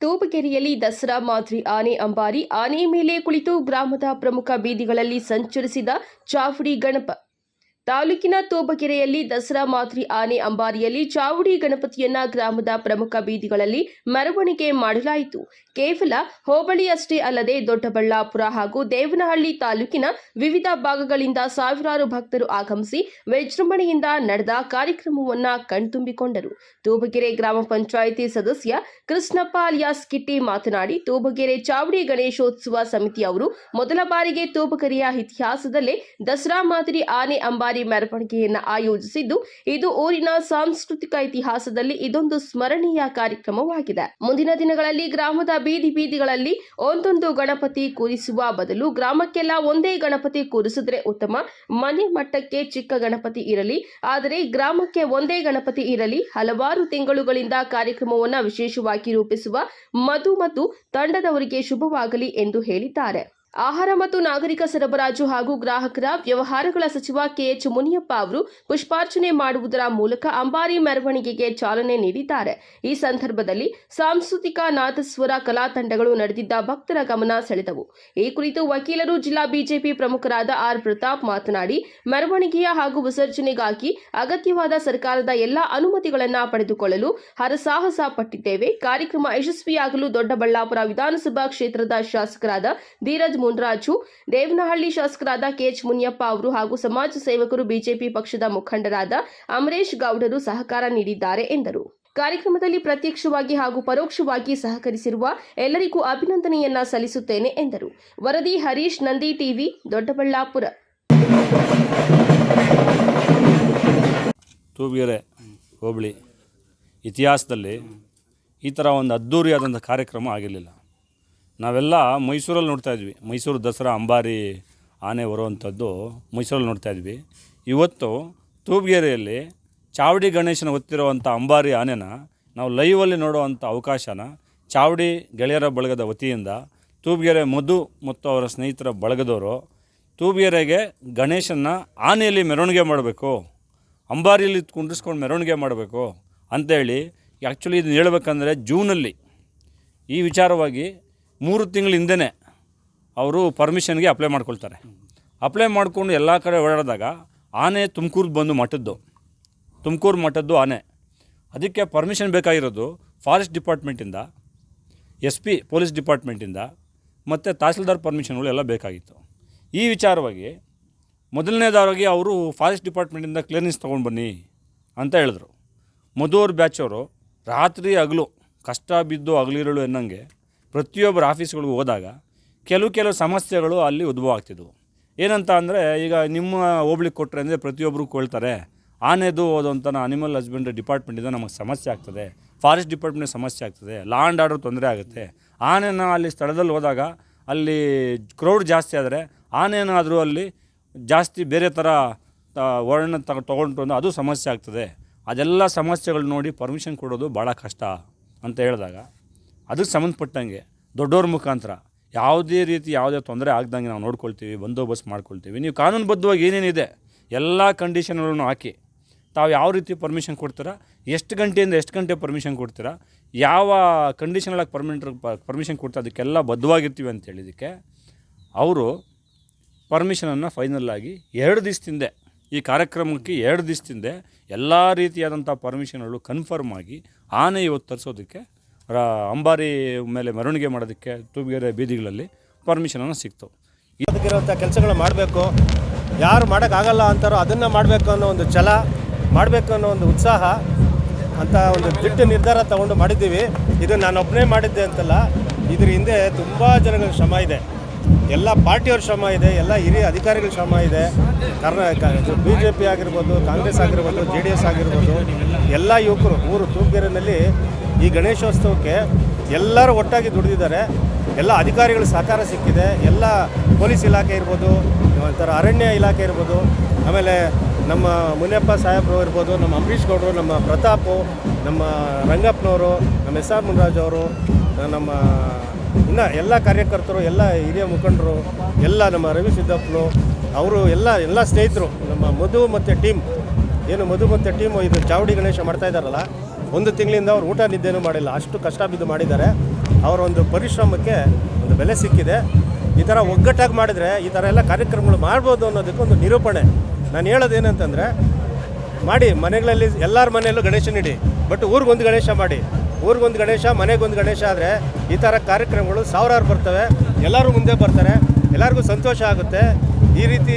ತೂಬಗೆರೆಯಲ್ಲಿ ದಸರಾ ಮಾದರಿ ಆನೆ ಅಂಬಾರಿ ಆನೆ ಮೇಲೆ ಕುಳಿತು ಗ್ರಾಮದ ಪ್ರಮುಖ ಬೀದಿಗಳಲ್ಲಿ ಸಂಚರಿಸಿದ ಚಾಫುಡಿ ಗಣಪ. ತಾಲೂಕಿನ ತೋಬಗೆರೆಯಲ್ಲಿ ದಸರಾ ಮಾತ್ರಿ ಆನೆ ಅಂಬಾರಿಯಲ್ಲಿ ಚಾವುಡಿ ಗಣಪತಿಯನ್ನ ಗ್ರಾಮದ ಪ್ರಮುಖ ಬೀದಿಗಳಲ್ಲಿ ಮೆರವಣಿಗೆ ಮಾಡಲಾಯಿತು. ಕೇವಲ ಹೋಬಳಿಯಷ್ಟೇ ಅಲ್ಲದೆ ದೊಡ್ಡಬಳ್ಳಾಪುರ ಹಾಗೂ ದೇವನಹಳ್ಳಿ ತಾಲೂಕಿನ ವಿವಿಧ ಭಾಗಗಳಿಂದ ಸಾವಿರಾರು ಭಕ್ತರು ಆಗಮಿಸಿ ವಿಜೃಂಭಣೆಯಿಂದ ನಡೆದ ಕಾರ್ಯಕ್ರಮವನ್ನ ಕಣ್ತುಂಬಿಕೊಂಡರು. ತೂಬಗೆರೆ ಗ್ರಾಮ ಪಂಚಾಯಿತಿ ಸದಸ್ಯ ಕೃಷ್ಣಪ್ಪ ಅಲಿಯಾಸ್ ಕಿಟ್ಟಿ ಮಾತನಾಡಿ, ತೂಬಗೆರೆ ಚಾವಡಿ ಗಣೇಶೋತ್ಸವ ಸಮಿತಿಯವರು ಮೊದಲ ಬಾರಿಗೆ ತೂಬಗೆರೆಯ ಇತಿಹಾಸದಲ್ಲೇ ದಸರಾ ಮಾದರಿ ಆನೆ ಅಂಬಾರಿ ಮೆರವಣಿಗೆಯನ್ನ ಆಯೋಜಿಸಿದ್ದು, ಇದು ಊರಿನ ಸಾಂಸ್ಕೃತಿಕ ಇತಿಹಾಸದಲ್ಲಿ ಇದೊಂದು ಸ್ಮರಣೀಯ ಕಾರ್ಯಕ್ರಮವಾಗಿದೆ. ಮುಂದಿನ ದಿನಗಳಲ್ಲಿ ಗ್ರಾಮದ ಬೀದಿ ಬೀದಿಗಳಲ್ಲಿ ಒಂದೊಂದು ಗಣಪತಿ ಕೂರಿಸುವ ಬದಲು ಗ್ರಾಮಕ್ಕೆಲ್ಲ ಒಂದೇ ಗಣಪತಿ ಕೂರಿಸಿದ್ರೆ ಉತ್ತಮ. ಮನೆ ಮಟ್ಟಕ್ಕೆ ಚಿಕ್ಕ ಗಣಪತಿ ಇರಲಿ, ಆದರೆ ಗ್ರಾಮಕ್ಕೆ ಒಂದೇ ಗಣಪತಿ ಇರಲಿ, ಹಲವಾರು ತಿಂಗಳುಗಳಿಂದ ಕಾರ್ಯಕ್ರಮವನ್ನು ವಿಶೇಷವಾಗಿ ರೂಪಿಸುವ ಮಧು ಮತ್ತು ತಂಡದವರಿಗೆ ಶುಭವಾಗಲಿ ಎಂದು ಹೇಳಿದ್ದಾರೆ. ಆಹಾರ ಮತ್ತು ನಾಗರಿಕ ಸರಬರಾಜು ಹಾಗೂ ಗ್ರಾಹಕರ ವ್ಯವಹಾರಗಳ ಸಚಿವ ಕೆಎಚ್ ಮುನಿಯಪ್ಪ ಅವರು ಪುಷ್ಪಾರ್ಚನೆ ಮಾಡುವುದರ ಮೂಲಕ ಅಂಬಾರಿ ಮೆರವಣಿಗೆಗೆ ಚಾಲನೆ ನೀಡಿದ್ದಾರೆ. ಈ ಸಂದರ್ಭದಲ್ಲಿ ಸಾಂಸ್ಕೃತಿಕ ನಾಥಸ್ವರ ಕಲಾ ತಂಡಗಳು ನಡೆದಿದ್ದ ಭಕ್ತರ ಗಮನ ಸೆಳೆದವು. ಈ ಕುರಿತು ವಕೀಲರು ಜಿಲ್ಲಾ ಬಿಜೆಪಿ ಪ್ರಮುಖರಾದ ಆರ್ ಪ್ರತಾಪ್ ಮಾತನಾಡಿ, ಮೆರವಣಿಗೆಯ ಹಾಗೂ ವಿಸರ್ಜನೆಗಾಗಿ ಅಗತ್ಯವಾದ ಸರ್ಕಾರದ ಎಲ್ಲಾ ಅನುಮತಿಗಳನ್ನು ಪಡೆದುಕೊಳ್ಳಲು ಹರಸಾಹಸ ಪಟ್ಟಿದ್ದೇವೆ. ಕಾರ್ಯಕ್ರಮ ಯಶಸ್ವಿಯಾಗಲು ದೊಡ್ಡಬಳ್ಳಾಪುರ ವಿಧಾನಸಭಾ ಕ್ಷೇತ್ರದ ಶಾಸಕರಾದ ಧೀರಜ್ ಮುನ್ರಾಜು, ದೇವನಹಳ್ಳಿ ಶಾಸಕರಾದ ಕೆಎಚ್ ಮುನಿಯಪ್ಪ ಅವರು ಹಾಗೂ ಸಮಾಜ ಸೇವಕರು ಬಿಜೆಪಿ ಪಕ್ಷದ ಮುಖಂಡರಾದ ಅಮರೇಶ್ ಗೌಡರು ಸಹಕಾರ ನೀಡಿದ್ದಾರೆ ಎಂದರು. ಕಾರ್ಯಕ್ರಮದಲ್ಲಿ ಪ್ರತ್ಯಕ್ಷವಾಗಿ ಹಾಗೂ ಪರೋಕ್ಷವಾಗಿ ಸಹಕರಿಸಿರುವ ಎಲ್ಲರಿಗೂ ಅಭಿನಂದನೆಯನ್ನ ಸಲ್ಲಿಸುತ್ತೇನೆ ಎಂದರು. ವರದಿ ಹರೀಶ್, ನಂದಿ ಟಿವಿ, ದೊಡ್ಡಬಳ್ಳಾಪುರ. ತೂಬಿಗೆರೆ ಹೋಬಳಿ ಇತಿಹಾಸದಲ್ಲಿ ಈ ಥರ ಒಂದು ಅದ್ಧೂರಿಯಾದಂಥ ಕಾರ್ಯಕ್ರಮ ಆಗಿರಲಿಲ್ಲ. ನಾವೆಲ್ಲ ಮೈಸೂರಲ್ಲಿ ನೋಡ್ತಾ ಇದ್ವಿ. ಮೈಸೂರು ದಸರಾ ಅಂಬಾರಿ ಆನೆ ಬರುವಂಥದ್ದು ಮೈಸೂರಲ್ಲಿ ನೋಡ್ತಾ ಇದ್ವಿ. ಇವತ್ತು ತೂಬಿಗೆರೆಯಲ್ಲಿ ಚಾವಡಿ ಗಣೇಶನ ಹೊತ್ತಿರುವಂಥ ಅಂಬಾರಿ ಆನೆನ ನಾವು ಲೈವಲ್ಲಿ ನೋಡುವಂಥ ಅವಕಾಶನ ಚಾವಡಿ ಗೆಳೆಯರ ಬಳಗದ ವತಿಯಿಂದ ತೂಬಿಗೆರೆ ಮಧು ಮತ್ತು ಅವರ ಸ್ನೇಹಿತರ ಬಳಗದವರು ತೂಬಿಗೆರೆಗೆ ಗಣೇಶನ ಆನೆಯಲ್ಲಿ ಮೆರವಣಿಗೆ ಮಾಡಬೇಕು, ಅಂಬಾರಿಯಲ್ಲಿ ಕುಂಡ್ರಿಸ್ಕೊಂಡು ಮೆರವಣಿಗೆ ಮಾಡಬೇಕು ಅಂಥೇಳಿ ಆ್ಯಕ್ಚುಲಿ ಇದನ್ನು ಹೇಳ್ಬೇಕಂದ್ರೆ ಜೂನಲ್ಲಿ ಈ ವಿಚಾರವಾಗಿ ಮೂರು ತಿಂಗಳ ಹಿಂದೆನೇ ಅವರು ಪರ್ಮಿಷನ್ಗೆ ಅಪ್ಲೈ ಮಾಡ್ಕೊಳ್ತಾರೆ. ಅಪ್ಲೈ ಮಾಡಿಕೊಂಡು ಎಲ್ಲ ಕಡೆ ಓಡಾಡಿದಾಗ ಆನೆ ತುಮಕೂರು ಬಂದು ಮಠದ್ದು. ತುಮಕೂರು ಮಠದ್ದು ಆನೆ. ಅದಕ್ಕೆ ಪರ್ಮಿಷನ್ ಬೇಕಾಗಿರೋದು ಫಾರೆಸ್ಟ್ ಡಿಪಾರ್ಟ್ಮೆಂಟಿಂದ ಎಸ್ ಪಿ ಪೊಲೀಸ್ ಡಿಪಾರ್ಟ್ಮೆಂಟಿಂದ ಮತ್ತು ತಹಸೀಲ್ದಾರ್ ಪರ್ಮಿಷನ್ಗಳು ಎಲ್ಲ ಬೇಕಾಗಿತ್ತು. ಈ ವಿಚಾರವಾಗಿ ಮೊದಲನೇದಾಗಿ ಅವರು ಫಾರೆಸ್ಟ್ ಡಿಪಾರ್ಟ್ಮೆಂಟಿಂದ ಕ್ಲಿಯರೆನ್ಸ್ ತೊಗೊಂಡು ಬನ್ನಿ ಅಂತ ಹೇಳಿದ್ರು. ಮಧುವರ್ ಬ್ಯಾಚವರು ರಾತ್ರಿ ಹಗಲು, ಕಷ್ಟ ಬಿದ್ದು ಹಗಲಿರಳು ಎನ್ನಂಗೆ ಪ್ರತಿಯೊಬ್ಬರ ಆಫೀಸ್ಗಳಿಗೂ ಹೋದಾಗ ಕೆಲವು ಕೆಲವು ಸಮಸ್ಯೆಗಳು ಅಲ್ಲಿ ಉದ್ಭವ ಆಗ್ತಿದ್ವು. ಏನಂತ ಅಂದರೆ ಈಗ ನಿಮ್ಮ ಹೋಬ್ಳಿಗೆ ಕೊಟ್ಟರೆ ಅಂದರೆ ಪ್ರತಿಯೊಬ್ಬರು ಕೊಳ್ತಾರೆ, ಆನೆದು ಹೋದಂಥ ಅನಿಮಲ್ ಹಸ್ಬೆಂಡ್ರಿ ಡಿಪಾರ್ಟ್ಮೆಂಟಿಂದ ನಮಗೆ ಸಮಸ್ಯೆ ಆಗ್ತದೆ ಫಾರೆಸ್ಟ್ ಡಿಪಾರ್ಟ್ಮೆಂಟ್ ಸಮಸ್ಯೆ ಆಗ್ತದೆ ಲ್ಯಾಂಡ್ ಆರ್ಡರ್ ತೊಂದರೆ ಆಗುತ್ತೆ. ಆನೆನ ಅಲ್ಲಿ ಸ್ಥಳದಲ್ಲಿ ಹೋದಾಗ ಅಲ್ಲಿ ಕ್ರೌಡ್ ಜಾಸ್ತಿ ಆದರೆ ಆನೆನಾದರೂ ಅಲ್ಲಿ ಜಾಸ್ತಿ ಬೇರೆ ಥರ ವರ್ಣ ತಗ ತೊಗೊಂಡು ಅಂದರೆ ಅದು ಸಮಸ್ಯೆ ಆಗ್ತದೆ. ಅದೆಲ್ಲ ಸಮಸ್ಯೆಗಳು ನೋಡಿ ಪರ್ಮಿಷನ್ ಕೊಡೋದು ಭಾಳ ಕಷ್ಟ ಅಂತ ಹೇಳಿದಾಗ ಅದಕ್ಕೆ ಸಂಬಂಧಪಟ್ಟಂಗೆ ದೊಡ್ಡವ್ರ ಮುಖಾಂತರ ಯಾವುದೇ ರೀತಿ ಯಾವುದೇ ತೊಂದರೆ ಆಗ್ದಂಗೆ ನಾವು ನೋಡ್ಕೊಳ್ತೀವಿ, ಬಂದೋಬಸ್ತ್ ಮಾಡ್ಕೊಳ್ತೀವಿ. ನೀವು ಕಾನೂನುಬದ್ಧವಾಗಿ ಏನೇನಿದೆ, ಎಲ್ಲ ಕಂಡೀಷನ್ಗಳನ್ನು ಹಾಕಿ, ತಾವು ಯಾವ ರೀತಿ ಪರ್ಮಿಷನ್ ಕೊಡ್ತೀರಾ, ಎಷ್ಟು ಗಂಟೆಯಿಂದ ಎಷ್ಟು ಗಂಟೆ ಪರ್ಮಿಷನ್ ಕೊಡ್ತೀರಾ, ಯಾವ ಕಂಡೀಷನಲ್ಲಾಗಿ ಪರ್ಮಿಟ್ ಪರ್ಮಿಷನ್ ಕೊಡ್ತಾ ಅದಕ್ಕೆಲ್ಲ ಬದ್ಧವಾಗಿರ್ತೀವಿ ಅಂತ ಹೇಳಿದಕ್ಕೆ ಅವರು ಪರ್ಮಿಷನನ್ನು ಫೈನಲ್ ಆಗಿ ಎರಡು ದಿವಸದಿಂದೆ, ಈ ಕಾರ್ಯಕ್ರಮಕ್ಕೆ ಎರಡು ದಿವಸದಿಂದೆ ಎಲ್ಲ ರೀತಿಯಾದಂಥ ಪರ್ಮಿಷನ್ಗಳು ಕನ್ಫರ್ಮ್ ಆಗಿ ಆನೆ ಇವತ್ತು ತರಿಸೋದಕ್ಕೆ ಅಂಬಾರಿ ಮೇಲೆ ಮೆರವಣಿಗೆ ಮಾಡೋದಕ್ಕೆ ತೂಬಿಗೆರೆ ಬೀದಿಗಳಲ್ಲಿ ಪರ್ಮಿಷನನ್ನು ಸಿಕ್ತು. ಇದಕ್ಕಿರುವಂಥ ಕೆಲಸಗಳು ಮಾಡಬೇಕು. ಯಾರು ಮಾಡೋಕ್ಕಾಗಲ್ಲ ಅಂತಾರೋ ಅದನ್ನು ಮಾಡಬೇಕು ಅನ್ನೋ ಒಂದು ಛಲ, ಮಾಡಬೇಕು ಅನ್ನೋ ಒಂದು ಉತ್ಸಾಹ ಅಂತ ಒಂದು ದಿಟ್ಟ ನಿರ್ಧಾರ ತಗೊಂಡು ಮಾಡಿದ್ದೀವಿ. ಇದು ನಾನು ಒಬ್ಬನೇ ಮಾಡಿದ್ದೆ ಅಂತಲ್ಲ, ಇದ್ರ ಹಿಂದೆ ತುಂಬ ಜನಗಳ ಶ್ರಮ ಇದೆ. ಎಲ್ಲ ಪಾರ್ಟಿಯವ್ರ ಶ್ರಮ ಇದೆ, ಎಲ್ಲ ಹಿರಿಯ ಅಧಿಕಾರಿಗಳ ಶ್ರಮ ಇದೆ. ಕರ್ನಾಟಕ ಬಿ ಜೆ ಪಿ ಆಗಿರ್ಬೋದು, ಕಾಂಗ್ರೆಸ್ ಆಗಿರ್ಬೋದು, ಜೆ ಡಿ ಎಸ್ ಆಗಿರ್ಬೋದು, ಎಲ್ಲ ಯುವಕರು, ಊರು ತೂಪ್ಗೆರೆನಲ್ಲಿ ಈ ಗಣೇಶೋತ್ಸವಕ್ಕೆ ಎಲ್ಲರೂ ಒಟ್ಟಾಗಿ ದುಡಿದಿದ್ದಾರೆ. ಎಲ್ಲ ಅಧಿಕಾರಿಗಳ ಸಹಕಾರ ಸಿಕ್ಕಿದೆ. ಎಲ್ಲ ಪೊಲೀಸ್ ಇಲಾಖೆ ಇರ್ಬೋದು, ಒಂಥರ ಅರಣ್ಯ ಇಲಾಖೆ ಇರ್ಬೋದು, ಆಮೇಲೆ ನಮ್ಮ ಮುನಿಯಪ್ಪ ಸಾಹೇಬ್ರು ಇರ್ಬೋದು, ನಮ್ಮ ಅಂಬರೀಷ್ ಗೌಡರು, ನಮ್ಮ ಪ್ರತಾಪು, ನಮ್ಮ ರಂಗಪ್ಪನವರು, ನಮ್ಮ ಎಸ್ ಆರ್ ಮುನ್ರಾಜ್ ಅವರು, ನಮ್ಮ ಇನ್ನು ಎಲ್ಲ ಕಾರ್ಯಕರ್ತರು, ಎಲ್ಲ ಹಿರಿಯ ಮುಖಂಡರು, ಎಲ್ಲ ನಮ್ಮ ರವಿ ಸಿದ್ದಪ್ಪನು ಅವರು ಎಲ್ಲ ಎಲ್ಲ ಸ್ನೇಹಿತರು, ನಮ್ಮ ಮಧು ಮತ್ತು ಟೀಮ್, ಏನು ಮಧು ಮತ್ತು ಟೀಮು, ಇದು ಚಾವಡಿ ಗಣೇಶ ಮಾಡ್ತಾ ಇದ್ದಾರಲ್ಲ ಒಂದು ತಿಂಗಳಿಂದ ಅವ್ರು ಊಟ ನಿದ್ದೆನೂ ಮಾಡಿಲ್ಲ. ಅಷ್ಟು ಕಷ್ಟ ಬಿದ್ದು ಮಾಡಿದ್ದಾರೆ. ಅವರ ಒಂದು ಪರಿಶ್ರಮಕ್ಕೆ ಒಂದು ಬೆಲೆ ಸಿಕ್ಕಿದೆ. ಈ ಥರ ಒಗ್ಗಟ್ಟಾಗಿ ಮಾಡಿದರೆ ಈ ಥರ ಎಲ್ಲ ಕಾರ್ಯಕ್ರಮಗಳು ಮಾಡ್ಬೋದು ಅನ್ನೋದಕ್ಕೆ ಒಂದು ನಿರೂಪಣೆ. ನಾನು ಹೇಳೋದೇನಂತಂದರೆ, ಮಾಡಿ, ಮನೆಗಳಲ್ಲಿ ಎಲ್ಲರ ಮನೆಯಲ್ಲೂ ಗಣೇಶ ನೀಡಿ, ಬಟ್ ಊರಿಗೊಂದು ಗಣೇಶ ಮಾಡಿ. ಊರಿಗೊಂದು ಗಣೇಶ ಮನೆಗೊಂದು ಗಣೇಶ ಆದರೆ ಈ ಥರ ಕಾರ್ಯಕ್ರಮಗಳು ಸಾವಿರಾರು ಬರ್ತವೆ. ಎಲ್ಲರೂ ಮುಂದೆ ಬರ್ತಾರೆ. ಎಲ್ಲರಿಗೂ ಸಂತೋಷ ಆಗುತ್ತೆ. ಈ ರೀತಿ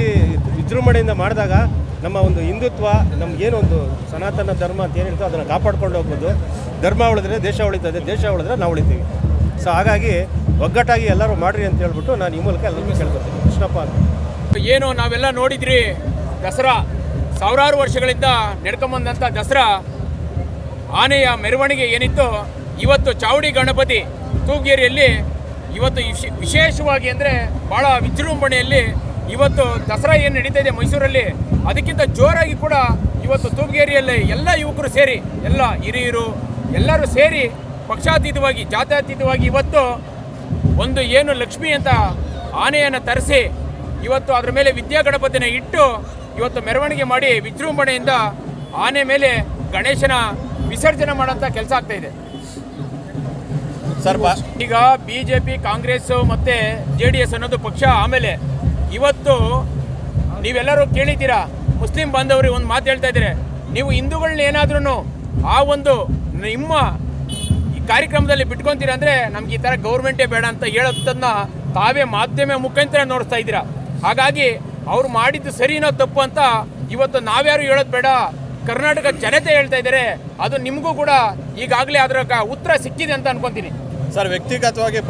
ವಿಜೃಂಭಣೆಯಿಂದ ಮಾಡಿದಾಗ ನಮ್ಮ ಒಂದು ಹಿಂದುತ್ವ ನಮಗೇನು ಒಂದು ಸನಾತನ ಧರ್ಮ ಅಂತ ಏನಿರ್ತೋ ಅದನ್ನು ಕಾಪಾಡ್ಕೊಂಡು ಹೋಗ್ಬೋದು. ಧರ್ಮ ಉಳಿದ್ರೆ ದೇಶ ಉಳಿತದೆ, ದೇಶ ಉಳಿದ್ರೆ ನಾವು ಉಳಿತೀವಿ. ಸೊ ಹಾಗಾಗಿ ಒಗ್ಗಟ್ಟಾಗಿ ಎಲ್ಲರೂ ಮಾಡಿರಿ ಅಂತ ಹೇಳ್ಬಿಟ್ಟು ನಾನು ಈ ಮೂಲಕ ಎಲ್ಲರಿಗೂ ಕೇಳ್ಕೊತೀನಿ ಕೃಷ್ಣಪ್ಪ ಅಂತ. ಏನು ನಾವೆಲ್ಲ ನೋಡಿದ್ರಿ ದಸರಾ. ಸಾವಿರಾರು ವರ್ಷಗಳಿಂದ ನಡ್ಕೊಂಬಂದಂಥ ದಸರಾ. ಆನೆಯ ಮೆರವಣಿಗೆ ಏನಿತ್ತು? ಇವತ್ತು ಚಾವಡಿ ಗಣಪತಿ ತೂಗೇರಿಯಲ್ಲಿ ಇವತ್ತು ವಿಶ್- ವಿಶೇಷವಾಗಿ ಅಂದರೆ ಭಾಳ ವಿಜೃಂಭಣೆಯಲ್ಲಿ ಇವತ್ತು ದಸರಾ ಏನು ನಡೀತಾ ಇದೆ ಮೈಸೂರಲ್ಲಿ ಅದಕ್ಕಿಂತ ಜೋರಾಗಿ ಕೂಡ ಇವತ್ತು ತೂಬಗೇರಿಯಲ್ಲಿ ಎಲ್ಲ ಯುವಕರು ಸೇರಿ ಎಲ್ಲ ಹಿರಿಯರು ಎಲ್ಲರೂ ಸೇರಿ ಪಕ್ಷಾತೀತವಾಗಿ ಜಾತ್ಯಾತೀತವಾಗಿ ಇವತ್ತು ಒಂದು ಏನು ಲಕ್ಷ್ಮಿ ಅಂತ ಆನೆಯನ್ನು ತರಿಸಿ ಇವತ್ತು ಅದರ ಮೇಲೆ ವಿದ್ಯಾ ಗಣಪತಿನ ಇಟ್ಟು ಇವತ್ತು ಮೆರವಣಿಗೆ ಮಾಡಿ ವಿಜೃಂಭಣೆಯಿಂದ ಆನೆ ಮೇಲೆ ಗಣೇಶನ ವಿಸರ್ಜನೆ ಮಾಡೋಂಥ ಕೆಲಸ ಆಗ್ತಾ ಇದೆ. ಸರ್ ಈಗ ಬಿ ಜೆ ಪಿ ಕಾಂಗ್ರೆಸ್ ಮತ್ತು ಜೆ ಡಿ ಎಸ್ ಅನ್ನೋದು ಪಕ್ಷ ಆಮೇಲೆ ಇವತ್ತು ನೀವೆಲ್ಲರೂ ಕೇಳಿದ್ದೀರಾ? ಮುಸ್ಲಿಂ ಬಾಂಧವರಿಗೆ ಒಂದು ಮಾತು ಹೇಳ್ತಾ ಇದ್ದೀರಿ ನೀವು ಹಿಂದೂಗಳನ್ನ ಏನಾದ್ರೂ ಆ ಒಂದು ನಿಮ್ಮ ಈ ಕಾರ್ಯಕ್ರಮದಲ್ಲಿ ಬಿಟ್ಕೊಂತೀರಾ ಅಂದರೆ ನಮ್ಗೆ ಈ ಥರ ಗೌರ್ಮೆಂಟೇ ಬೇಡ ಅಂತ ಹೇಳೋದನ್ನ ತಾವೇ ಮಾಧ್ಯಮ ಮುಖಾಂತರ ನೋಡ್ತಾ ಇದ್ದೀರಾ. ಹಾಗಾಗಿ ಅವ್ರು ಮಾಡಿದ್ದು ಸರಿನೋ ತಪ್ಪು ಅಂತ ಇವತ್ತು ನಾವ್ಯಾರು ಹೇಳೋದು ಬೇಡ. ಕರ್ನಾಟಕ ಜನತೆ ಹೇಳ್ತಾ ಇದ್ದಾರೆ. ಅದು ನಿಮಗೂ ಕೂಡ ಈಗಾಗಲೇ ಅದರ ಉತ್ತರ ಸಿಕ್ಕಿದೆ ಅಂತ ಅನ್ಕೊಂತೀನಿ. ಸರ್, ವ್ಯಕ್ತಿಗತವಾಗಿ